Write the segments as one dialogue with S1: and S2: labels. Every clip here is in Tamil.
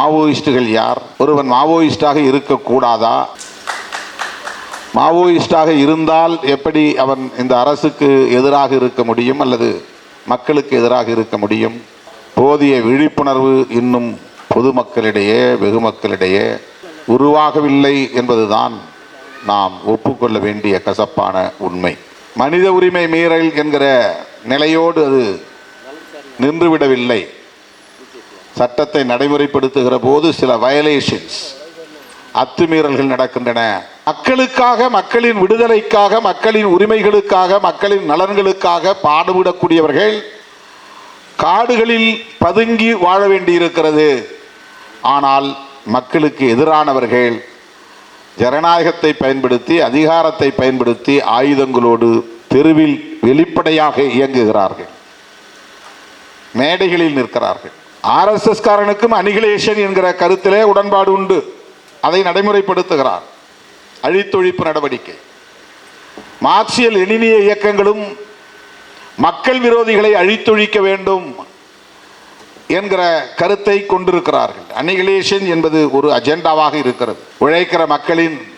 S1: மாவோயிஸ்டுகள் யார்? ஒருவன் மாவோயிஸ்டாக இருக்கக்கூடாதா? மாவோயிஸ்டாக இருந்தால் எப்படி அவன் இந்த அரசுக்கு எதிராக இருக்க முடியும் அல்லது மக்களுக்கு எதிராக இருக்க முடியும்? போதிய விழிப்புணர்வு இன்னும் பொதுமக்களிடையே வெகுமக்களிடையே உருவாகவில்லை என்பதுதான் நாம் ஒப்புக்கொள்ள வேண்டிய கசப்பான உண்மை. மனித உரிமை மீறல் என்கிற நிலையோடு அது நின்றுவிடவில்லை சட்டத்தை நடைமுறைப்படுத்துகிற போது சில வயலேஷன்ஸ் அத்துமீறல்கள் நடக்கின்றன. மக்களுக்காக மக்களின் விடுதலைக்காக மக்களின் உரிமைகளுக்காக மக்களின் நலன்களுக்காக பாடுபடக்கூடியவர்கள் காடுகளில் பதுங்கி வாழ வேண்டியிருக்கிறது. ஆனால் மக்களுக்கு எதிரானவர்கள் ஜனநாயகத்தை பயன்படுத்தி அதிகாரத்தை பயன்படுத்தி ஆயுதங்களோடு தெருவில் வெளிப்படையாக இயங்குகிறார்கள். மேடைகளில் நிற்கிறார்கள். ஆர்எஸ்எஸ் காரனுக்கும் அனிகிலேஷன் என்கிற கருத்திலே உடன்பாடு உண்டு. அதை நடைமுறைப்படுத்துகிறார். அழித்தொழிப்பு நடவடிக்கை. மார்க்சியல் எளினிய இயக்கங்களும் மக்கள் விரோதிகளை அழித்தொழிக்க வேண்டும் என்கிற கருத்தை கொண்டிருக்கிறார்கள். அனிகிலேஷன் என்பது ஒரு அஜெண்டாவாக இருக்கிறது. உழைக்கிற மக்களின்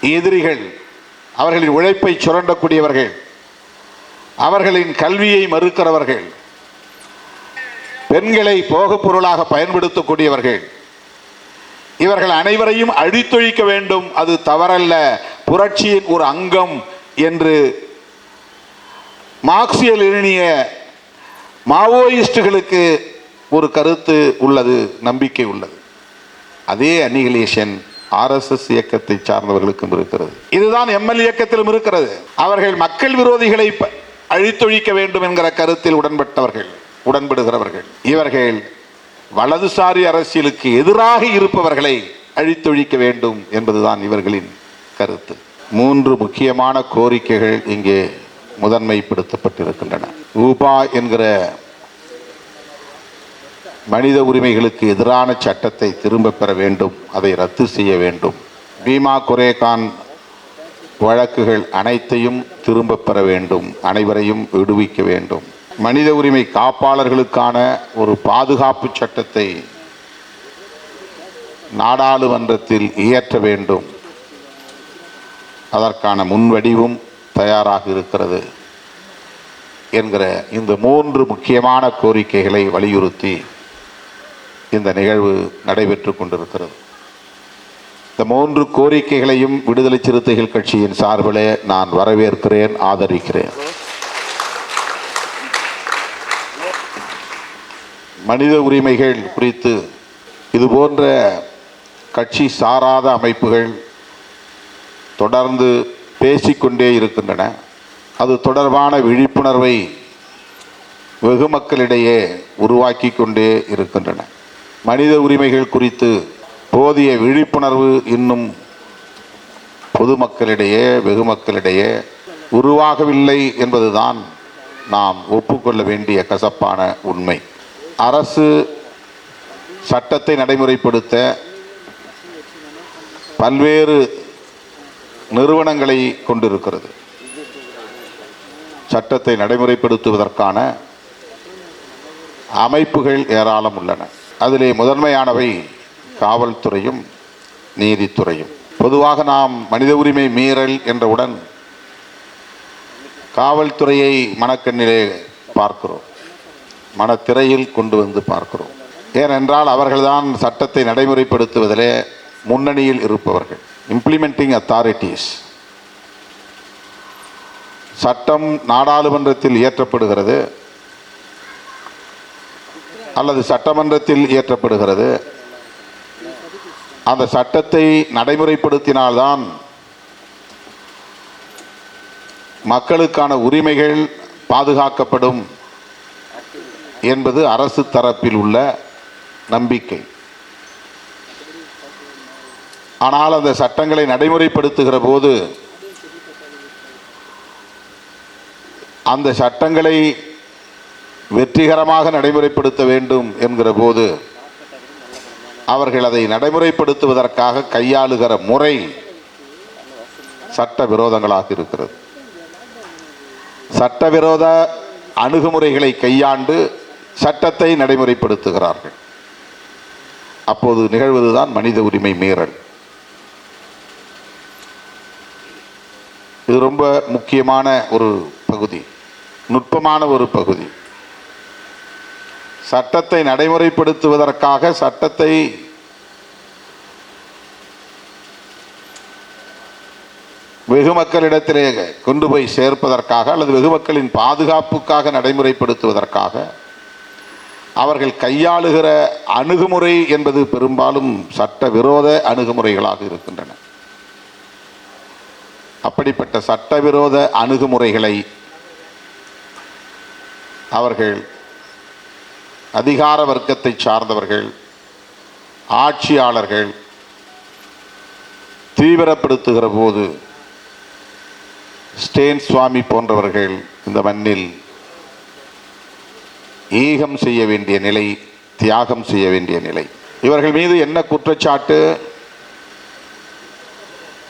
S1: எதிரிகள் அவர்களின் உழைப்பை சுரண்டக்கூடியவர்கள் அவர்களின் கல்வியை மறுக்கிறவர்கள் பெண்களை போகப் பொருளாக பயன்படுத்தக்கூடியவர்கள். இவர்கள் அனைவரையும் அழித்தொழிக்க வேண்டும். அது தவறல்ல. புரட்சியின் ஒரு அங்கம் என்று மார்க்சியல் எண்ணிய மாவோயிஸ்டுகளுக்கு ஒரு கருத்து உள்ளது நம்பிக்கை உள்ளது. அதே அனிகிலேஷன் ஆர்எஸ்எஸ் இயக்கத்தை சார்ந்தவர்களுக்கும் இருக்கிறது. இதுதான் எம்எல் இயக்கத்திலும் இருக்கிறது. அவர்கள் மக்கள் விரோதிகளை ப- அழித்தொழிக்க வேண்டும் என்கிற கருத்தில் உடன்பட்டவர்கள். உடன்படுகிறவர்கள். இவர்கள் வலதுசாரி அரசியலுக்கு எதிராக இருப்பவர்களை அழித்தொழிக்க வேண்டும் என்பதுதான் இவர்களின் கருத்து. மூன்று முக்கியமான கோரிக்கைகள் இங்கே முதன்மைப்படுத்தப்பட்டிருக்கின்றன. ஊபா என்கிற மனித உரிமைகளுக்கு எதிரான சட்டத்தை திரும்பப் பெற வேண்டும் அதை ரத்து செய்ய வேண்டும். பீமா குரேகான் வழக்குகள் அனைத்தையும் திரும்ப பெற வேண்டும் அனைவரையும் விடுவிக்க வேண்டும். மனித உரிமை காப்பாளர்களுக்கான ஒரு பாதுகாப்பு சட்டத்தை நாடாளுமன்றத்தில் இயற்ற வேண்டும். அதற்கான முன்வடிவும் தயாராக இருக்கிறது என்கிற இந்த மூன்று முக்கியமான கோரிக்கைகளை வலியுறுத்தி இந்த நிகழ்வு நடைபெற்று கொண்டிருக்கிறது. இந்த மூன்று கோரிக்கைகளையும் விடுதலை சிறுத்தைகள் கட்சியின் சார்பிலே நான் வரவேற்கிறேன் ஆதரிக்கிறேன். மனித உரிமைகள் குறித்து இது போன்ற கட்சி சாராத அமைப்புகள் தொடர்ந்து பேசிக்கொண்டே இருக்கின்றன. அது தொடர்பான விழிப்புணர்வை வெகு மக்களிடையே உருவாக்கி கொண்டே இருக்கின்றன. மனித உரிமைகள் குறித்து போதிய விழிப்புணர்வு இன்னும் பொதுமக்களிடையே வெகு மக்களிடையே உருவாகவில்லை என்பதுதான் நாம் ஒப்புக்கொள்ள வேண்டிய கசப்பான உண்மை. அரசு சட்டத்தை நடைமுறைப்படுத்த பல்வேறு நிறுவனங்களை கொண்டிருக்கிறது. சட்டத்தை நடைமுறைப்படுத்துவதற்கான அமைப்புகள் ஏராளம் உள்ளன. அதிலே முதன்மையானவை காவல்துறையும் நீதித்துறையும். பொதுவாக நாம் மனித உரிமை மீறல் என்றவுடன் காவல்துறையை மனக்கண்ணிலே பார்க்கிறோம். மனத்திரையில் கொண்டு வந்து பார்க்கிறோம். ஏனென்றால் அவர்கள்தான் சட்டத்தை நடைமுறைப்படுத்துவதிலே முன்னணியில் இருப்பவர்கள். இம்ப்ளிமெண்டிங் அத்தாரிட்டிஸ் சட்டம் நாடாளுமன்றத்தில் இயற்றப்படுகிறது. அல்லது சட்டமன்றத்தில் இயற்றப்படுகிறது. அந்த சட்டத்தை நடைமுறைப்படுத்தினால்தான் மக்களுக்கான உரிமைகள் பாதுகாக்கப்படும். என்பது அரசு தரப்பில் உள்ள நம்பிக்கை. ஆனால் அந்த சட்டங்களை நடைமுறைப்படுத்துகிற போது அந்த சட்டங்களை வெற்றிகரமாக நடைமுறைப்படுத்த வேண்டும் என்கிற போது அவர்கள் அதை நடைமுறைப்படுத்துவதற்காக கையாளுகிற முறை சட்ட விரோதங்களாக இருக்கிறது. சட்டவிரோத அணுகுமுறைகளை கையாண்டு சட்டத்தை நடைமுறைப்படுத்துகிறார்கள். அப்போது நிகழ்வதுதான் மனித உரிமை மீறல். இது ரொம்ப முக்கியமான ஒரு பகுதி நுட்பமான ஒரு பகுதி. சட்டத்தை நடைமுறைப்படுத்துவதற்காக சட்டத்தை வெகு மக்களிடத்திலே கொண்டு போய் சேர்ப்பதற்காக அல்லது வெகு மக்களின் பாதுகாப்புக்காக நடைமுறைப்படுத்துவதற்காக அவர்கள் கையாளுகிற அணுகுமுறை என்பது பெரும்பாலும் சட்ட விரோத அணுகுமுறைகளாக இருக்கின்றன. அப்படிப்பட்ட சட்டவிரோத அணுகுமுறைகளை அவர்கள் அதிகார வர்க்கத்தை சார்ந்தவர்கள் ஆட்சியாளர்கள் தீவிரப்படுத்துகிற போது ஸ்டேன் சுவாமி போன்றவர்கள் இந்த மண்ணில் ஈகம் செய்ய வேண்டிய நிலை தியாகம் செய்ய வேண்டிய நிலை. இவர்கள் மீது என்ன குற்றச்சாட்டு?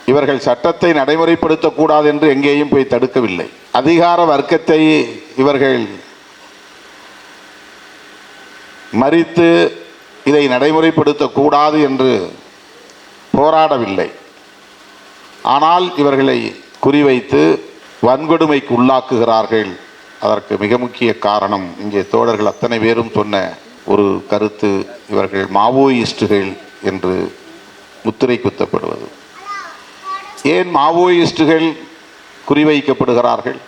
S1: இவர்கள் சட்டத்தை நடைமுறைப்படுத்தக்கூடாது என்று எங்கேயும் போய் தடுக்கவில்லை. அதிகார வர்க்கத்தை இவர்கள் மறித்து இதை நடைமுறைப்படுத்தக்கூடாது என்று போராடவில்லை. ஆனால் இவர்களை குறிவைத்து வன்கொடுமைக்கு உள்ளாக்குகிறார்கள். அதற்கு மிக முக்கிய காரணம் இங்கே தோழர்கள் அத்தனை பேரும் சொன்ன ஒரு கருத்து இவர்கள் மாவோயிஸ்டுகள் என்று முத்திரை குத்தப்படுவது. ஏன் மாவோயிஸ்டுகள் குறிவைக்கப்படுகிறார்கள்?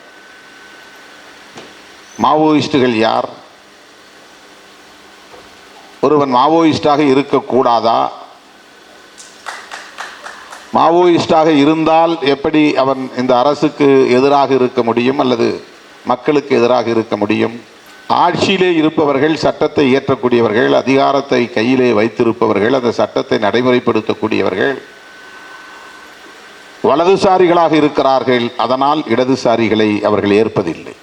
S1: மாவோயிஸ்டுகள் யார்? ஒருவன் மாவோயிஸ்டாக இருக்கக்கூடாதா? மாவோயிஸ்டாக இருந்தால் எப்படி அவன் இந்த அரசுக்கு எதிராக இருக்க முடியும் அல்லது மக்களுக்கு எதிராக இருக்க முடியும். ஆட்சியிலே இருப்பவர்கள் சட்டத்தை இயற்றக்கூடியவர்கள் அதிகாரத்தை கையிலே வைத்திருப்பவர்கள் அந்த சட்டத்தை நடைமுறைப்படுத்தக்கூடியவர்கள் வலதுசாரிகளாக இருக்கிறார்கள். அதனால் இடதுசாரிகளை அவர்கள் ஏற்பதில்லை.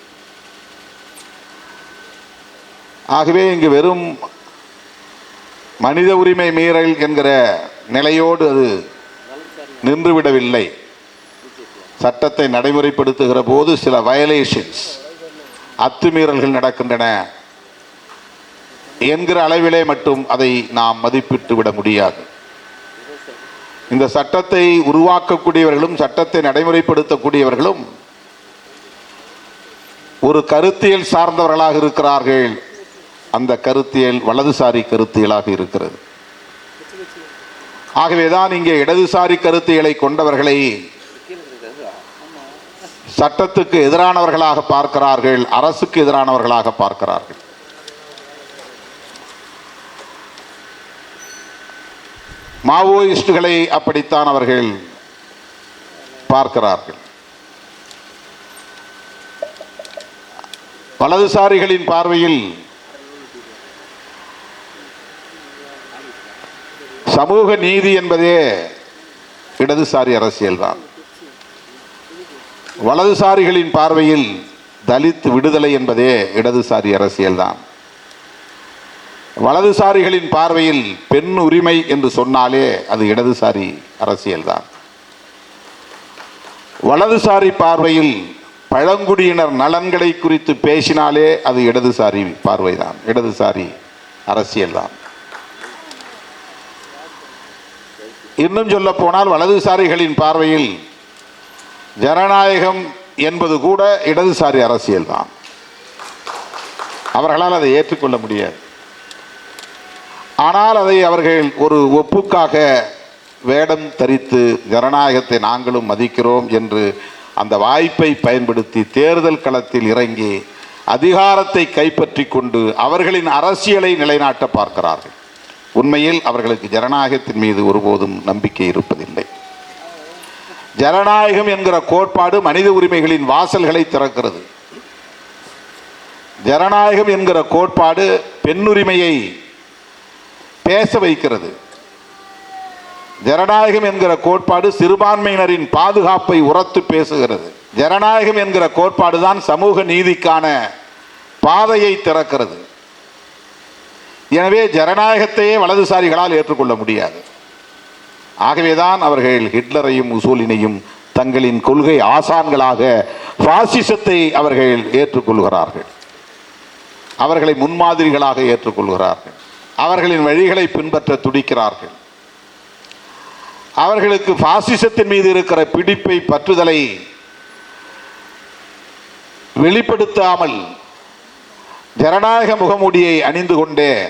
S1: ஆகவே இங்கு வெறும் மனித உரிமை மீறல் என்கிற நிலையோடு அது நின்றுவிடவில்லை. சட்டத்தை நடைமுறைப்படுத்துகிற போது சில வயலேஷன்ஸ் அத்துமீறல்கள் நடக்கின்றன என்கிற அளவிலே மட்டும் அதை நாம் மதிப்பிட்டு விட முடியாது. இந்த சட்டத்தை உருவாக்கக்கூடியவர்களும் சட்டத்தை நடைமுறைப்படுத்தக்கூடியவர்களும் ஒரு கருத்தியல் சார்ந்தவர்களாக இருக்கிறார்கள். அந்த கருத்தியல் வலதுசாரி கருத்தியலாக இருக்கிறது. ஆகவேதான் இங்கே இடதுசாரி கருத்தியலை கொண்டவர்களை சட்டத்துக்கு எதிரானவர்களாக பார்க்கிறார்கள் அரசுக்கு எதிரானவர்களாக பார்க்கிறார்கள். மாவோயிஸ்டுகளை அப்படித்தான் அவர்கள் பார்க்கிறார்கள். வலதுசாரிகளின் பார்வையில் சமூக நீதி என்பதே இடதுசாரி அரசியல்தான். வலதுசாரிகளின் பார்வையில் தலித் விடுதலை என்பதே இடதுசாரி அரசியல்தான். வலதுசாரிகளின் பார்வையில் பெண் உரிமை என்று சொன்னாலே அது இடதுசாரி அரசியல்தான். வலதுசாரி பார்வையில் பழங்குடியினர் நலன்களை குறித்து பேசினாலே அது இடதுசாரி பார்வைதான் இடதுசாரி அரசியல்தான். இன்னும் சொல்ல போனால் வலதுசாரிகளின் பார்வையில் ஜனநாயகம் என்பது கூட இடதுசாரி அரசியல்தான் அவர்களால் அதை ஏற்றுக்கொள்ள முடியாது. ஆனால் அதை அவர்கள் ஒரு ஒப்புக்காக வேடம் தரித்து ஜனநாயகத்தை நாங்களும் மதிக்கிறோம் என்று அந்த வாய்ப்பை பயன்படுத்தி தேர்தல் களத்தில் இறங்கி அதிகாரத்தை கைப்பற்றி கொண்டு அவர்களின் அரசியலை நிலைநாட்ட பார்க்கிறார்கள். உண்மையில் அவர்களுக்கு ஜனநாயகத்தின் மீது ஒருபோதும் நம்பிக்கை இருப்பதில்லை. ஜனநாயகம் என்கிற கோட்பாடு மனித உரிமைகளின் வாசல்களை திறக்கிறது. ஜனநாயகம் என்கிற கோட்பாடு பெண்ணுரிமையை பேச வைக்கிறது. ஜனநாயகம் என்கிற கோட்பாடு சிறுபான்மையினரின் பாதுகாப்பை உரத்து பேசுகிறது. ஜனநாயகம் என்கிற கோட்பாடு தான் சமூக நீதிக்கான பாதையை திறக்கிறது. எனவே ஜனநாயகத்தையே வலதுசாரிகளால் ஏற்றுக்கொள்ள முடியாது. ஆகவேதான் அவர்கள் ஹிட்லரையும் முசோலினையும் தங்களின் கொள்கை ஆசான்களாக பாசிசத்தை அவர்கள் ஏற்றுக்கொள்கிறார்கள். அவர்களை முன்மாதிரிகளாக ஏற்றுக்கொள்கிறார்கள். அவர்களின் வழிகளை பின்பற்ற துடிக்கிறார்கள். அவர்களுக்கு பாசிசத்தின் மீது இருக்கிற பிடிப்பை பற்றுதலை வெளிப்படுத்தாமல் ஜனநாயக முகமூடியை அணிந்து கொண்டே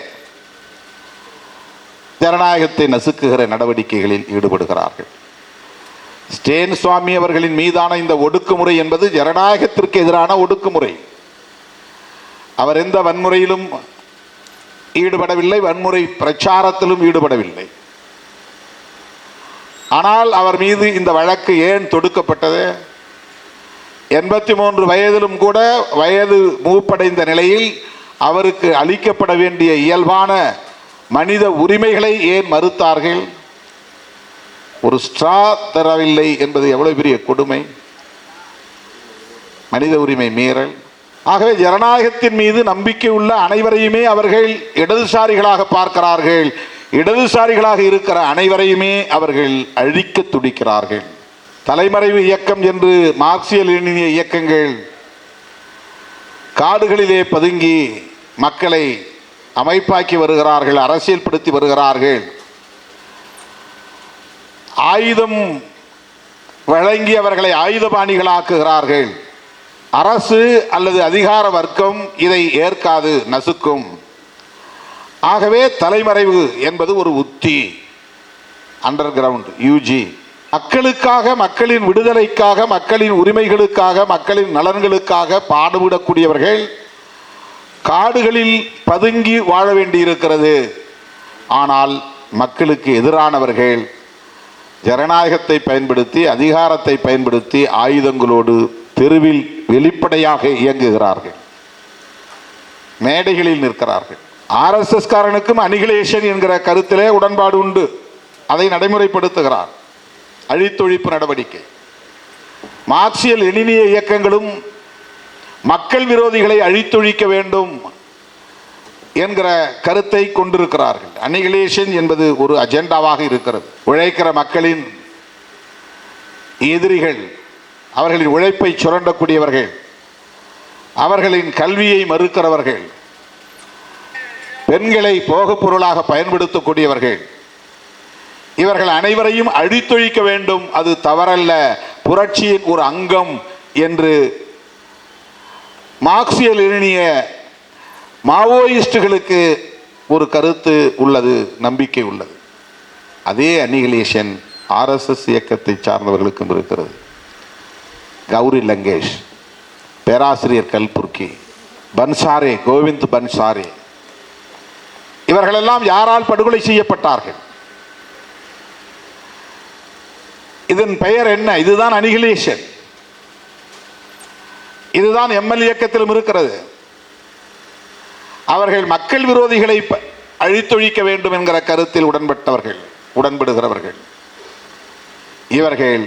S1: ஜனநாயகத்தை நசுக்குகிற நடவடிக்கைகளில் ஈடுபடுகிறார்கள். ஸ்டேன் சுவாமி அவர்களின் மீதான இந்த ஒடுக்குமுறை என்பது ஜனநாயகத்திற்கு எதிரான ஒடுக்குமுறை. அவர் எந்த வன்முறையிலும் ஈடுபடவில்லை வன்முறை பிரச்சாரத்திலும் ஈடுபடவில்லை. ஆனால் அவர் மீது இந்த வழக்கு ஏன் தொடுக்கப்பட்டது? எண்பத்தி மூன்று வயதிலும் கூட வயது மூப்படைந்த நிலையில் அவருக்கு அளிக்கப்பட வேண்டிய இயல்பான மனித உரிமைகளை ஏன் மறுத்தார்கள்? ஒரு ஸ்ட்ரா தரவில்லை என்பது எவ்வளவு பெரிய கொடுமை? மனித உரிமை மீறல். ஆகவே ஜனநாயகத்தின் மீது நம்பிக்கை உள்ள அனைவரையுமே அவர்கள் இடதுசாரிகளாக பார்க்கிறார்கள். இடதுசாரிகளாக இருக்கிற அனைவரையுமே அவர்கள் அழிக்க துடிக்கிறார்கள். தலைமறைவு இயக்கம் என்று மார்க்சிய லெனினிய இயக்கங்கள் காடுகளிலே பதுங்கி மக்களை அமைப்பாக்கி வருகிறார்கள் அரசியல்படுத்தி வருகிறார்கள். ஆயுதம் வழங்கி அவர்களை ஆயுதபாணிகளாக்குகிறார்கள். அரசு அல்லது அதிகார வர்க்கம் இதை ஏற்காது நசுக்கும். ஆகவே தலைமறைவு என்பது ஒரு உத்தி. அண்டர் கிரவுண்ட் யூஜி மக்களுக்காக மக்களின் விடுதலைக்காக மக்களின் உரிமைகளுக்காக மக்களின் நலன்களுக்காக பாடுபடக்கூடியவர்கள் காடுகளில் பதுங்கி வாழ வேண்டியிருக்கிறது. ஆனால் மக்களுக்கு எதிரானவர்கள் ஜனநாயகத்தை பயன்படுத்தி அதிகாரத்தை பயன்படுத்தி ஆயுதங்களோடு தெருவில் வெளிப்படையாக இயங்குகிறார்கள். மேடைகளில் நிற்கிறார்கள். ஆர்எஸ்எஸ் காரனுக்கும் அனிகிலேஷன் என்கிற கருத்திலே உடன்பாடு உண்டு. அதை நடைமுறைப்படுத்துகிறார். அழித்தொழிப்பு நடவடிக்கை. மார்க்சியல் எளினிய இயக்கங்களும் மக்கள் விரோதிகளை அழித்தொழிக்க வேண்டும் என்கிற கருத்தை கொண்டிருக்கிறார்கள். அனிகிலேஷன் என்பது ஒரு அஜெண்டாவாக இருக்கிறது. உழைக்கிற மக்களின் எதிரிகள் அவர்களின் உழைப்பை சுரண்டக்கூடியவர்கள் அவர்களின் கல்வியை மறுக்கிறவர்கள் பெண்களை போகப் பொருளாக பயன்படுத்தக்கூடியவர்கள் இவர்கள் அனைவரையும் அழித்தொழிக்க வேண்டும். அது தவறல்ல. புரட்சியின் ஒரு அங்கம் என்று மார்க்சிய எண்ணிய மாவோயிஸ்டுகளுக்கு ஒரு கருத்து உள்ளது நம்பிக்கை உள்ளது. அதே அனிகிலேஷன் ஆர்எஸ்எஸ் இயக்கத்தை சார்ந்தவர்களுக்கும் இருக்கிறது. கௌரி லங்கேஷ் பேராசிரியர் கல்புர்கி பன்சாரே கோவிந்த் பன்சாரே இவர்களெல்லாம் யாரால் படுகொலை செய்யப்பட்டார்கள்? இதன் பெயர் என்ன? இதுதான் அனிகிலேஷன் இதுதான் எம்எல் இயக்கத்திலும் இருக்கிறது. அவர்கள் மக்கள் விரோதிகளை அழித்தொழிக்க வேண்டும் என்கிற கருத்தில் உடன்பட்டவர்கள் உடன்படுகிறவர்கள். இவர்கள்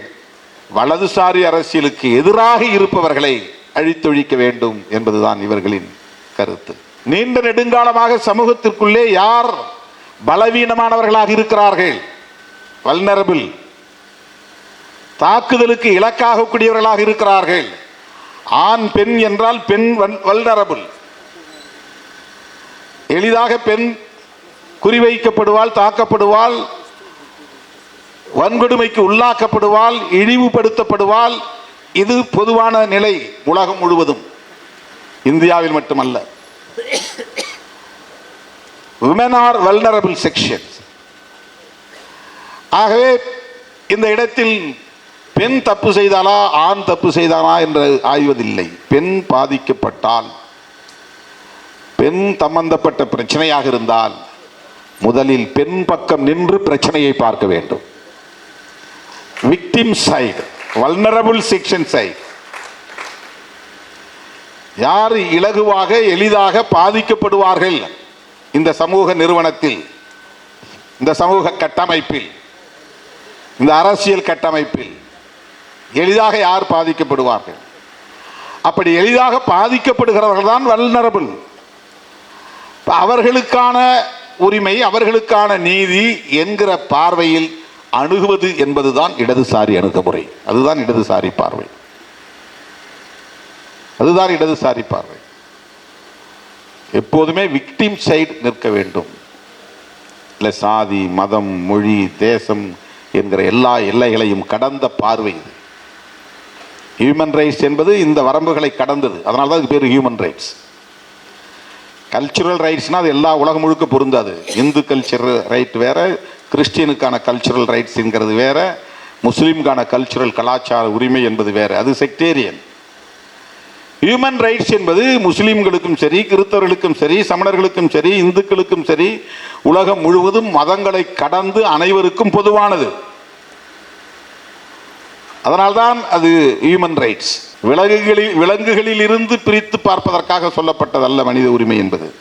S1: வலதுசாரி அரசியலுக்கு எதிராக இருப்பவர்களை அழித்தொழிக்க வேண்டும் என்பதுதான் இவர்களின் கருத்து. நீண்ட நெடுங்காலமாக சமூகத்திற்குள்ளே யார் பலவீனமானவர்களாக இருக்கிறார்கள்? வல்னரபிள் தாக்குதலுக்கு இலக்காகக்கூடியவர்களாக இருக்கிறார்கள். ஆண் பெண் என்றால் பெண் வல்டரபுள் எளிதாக பெண் குறிவைக்கப்படுவாள் தாக்கப்படுவாள் வன்கொடுமைக்கு உள்ளாக்கப்படுவாள் இழிவுபடுத்தப்படுவாள். இது பொதுவான நிலை உலகம் முழுவதும். இந்தியாவில் மட்டுமல்ல. விமன் ஆர் வல்னரபிள் செக்ஷன்ஸ் ஆகவே இந்த இடத்தில் பெண் தப்பு செய்தாலா ஆண் தப்பு செய்தானா என்று ஆய்வதில்லை. பெண் பாதிக்கப்பட்டால் பெண் சம்பந்தப்பட்ட பிரச்சனையாக இருந்தால் முதலில் பெண் பக்கம் நின்று பிரச்சனையை பார்க்க வேண்டும். Victim side vulnerable section side யார் இலகுவாக எளிதாக பாதிக்கப்படுவார்கள் இந்த சமூக நிறுவனத்தில் இந்த சமூக கட்டமைப்பில் இந்த அரசியல் கட்டமைப்பில்? எளிதாக யார் பாதிக்கப்படுவார்கள்? அப்படி எளிதாக பாதிக்கப்படுகிறவர்கள் தான் வல்னரபிள் அவர்களுக்கான உரிமை அவர்களுக்கான நீதி என்கிற பார்வையில் அணுகுவது என்பதுதான் இடதுசாரி அணுகுமுறை. அதுதான் இடதுசாரி பார்வை. அதுதான் இடதுசாரி பார்வை. எப்போதுமே விக்டிம் சைடு நிற்க வேண்டும். இல்லை சாதி மதம் மொழி தேசம் என்கிற எல்லா எல்லைகளையும் கடந்த பார்வை இது. ஹியூமன் ரைட்ஸ் என்பது இந்த வரம்புகளை கடந்தது. அதனால தான் இது பேர் ஹியூமன் ரைட்ஸ் கல்ச்சுரல் ரைட்ஸ்னால் அது எல்லா உலகம் முழுக்க பொருந்தாது. இந்து கல்ச்சரல் ரைட் வேறு கிறிஸ்டியனுக்கான கல்ச்சுரல் ரைட்ஸுங்கிறது வேறு முஸ்லீம்கான கல்ச்சுரல் கலாச்சார உரிமை என்பது வேறு. அது செக்டேரியன் ஹியூமன் ரைட்ஸ் என்பது முஸ்லீம்களுக்கும் சரி கிறிஸ்தவர்களுக்கும் சரி சமணர்களுக்கும் சரி இந்துக்களுக்கும் சரி உலகம் முழுவதும் மதங்களை கடந்து அனைவருக்கும் பொதுவானது. அதனால்தான் அது ஹியூமன் ரைட்ஸ் விலங்குகளில் விலங்குகளில் இருந்து பிரித்து பார்ப்பதற்காக சொல்லப்பட்டதல்ல மனித உரிமை என்பது.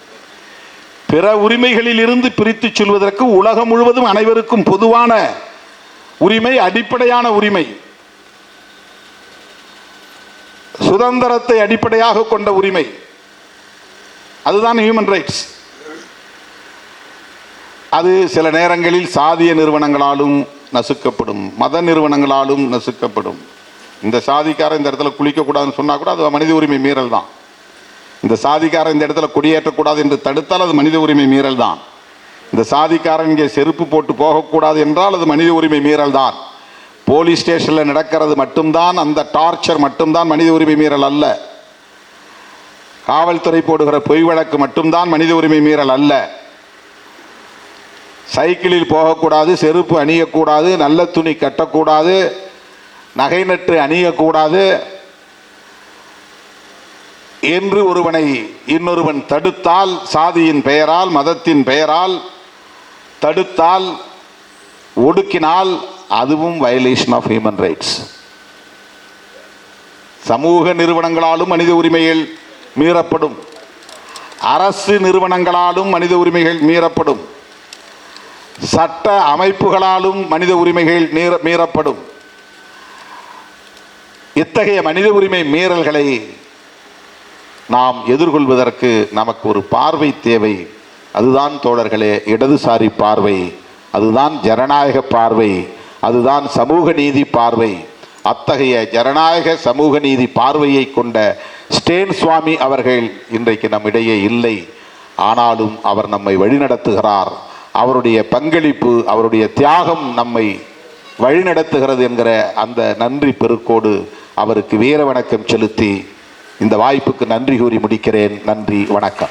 S1: பிற உரிமைகளில் இருந்து பிரித்து சொல்வதற்கு உலகம் முழுவதும் அனைவருக்கும் பொதுவான உரிமை அடிப்படையான உரிமை. சுதந்திரத்தை அடிப்படையாக கொண்ட உரிமை. அதுதான் ஹியூமன் ரைட்ஸ் அது சில நேரங்களில் சாதிய நிறுவனங்களாலும் நசுக்கப்படும். மத நிறுவனங்களாலும் நசுக்கப்படும். இந்த சாதிக்காரன் இந்த இடத்துல குளிக்கக்கூடாதுன்னு சொன்னால் கூட அது மனித உரிமை மீறல் தான். இந்த சாதிக்காரன் இந்த இடத்துல குடியேற்றக்கூடாது என்று தடுத்தால் அது மனித உரிமை மீறல் தான். இந்த சாதிக்காரன் இங்கே செருப்பு போட்டு போகக்கூடாது என்றால் அது மனித உரிமை மீறல் தான். போலீஸ் ஸ்டேஷனில் நடக்கிறது மட்டும்தான் அந்த டார்ச்சர் மட்டும்தான் மனித உரிமை மீறல் அல்ல. காவல்துறை போடுகிற பொய் வழக்கு மட்டும்தான் மனித உரிமை மீறல் அல்ல. சைக்கிளில் போகக்கூடாது செருப்பு அணியக்கூடாது நல்ல துணி கட்டக்கூடாது நகை நட்டு அணியக்கூடாது என்று ஒருவனை இன்னொருவன் தடுத்தால் சாதியின் பெயரால் மதத்தின் பெயரால் தடுத்தால் ஒடுக்கினால் அதுவும் வயலேஷன் ஆஃப் ஹியூமன் ரைட்ஸ் சமூக நிறுவனங்களாலும் மனித உரிமைகள் மீறப்படும். அரசு நிறுவனங்களாலும் மனித உரிமைகள் மீறப்படும். சட்ட அமைப்புகளாலும் மனித உரிமைகள் மீற மீறப்படும். இத்தகைய மனித உரிமை மீறல்களை நாம் எதிர்கொள்வதற்கு நமக்கு ஒரு பார்வை தேவை. அதுதான் தோழர்களே இடதுசாரி பார்வை. அதுதான் ஜனநாயக பார்வை. அதுதான் சமூக நீதி பார்வை. அத்தகைய ஜனநாயக சமூக நீதி பார்வையை கொண்ட ஸ்டேன் சுவாமி அவர்கள் இன்றைக்கு நம்மிடையே இல்லை. ஆனாலும் அவர் நம்மை வழிநடத்துகிறார். அவருடைய பங்களிப்பு அவருடைய தியாகம் நம்மை வழிநடத்துகிறது என்கிற அந்த நன்றி பெருக்கோடு அவருக்கு வீர வணக்கம் செலுத்தி இந்த வாய்ப்புக்கு நன்றி கூறி முடிக்கிறேன். நன்றி வணக்கம்.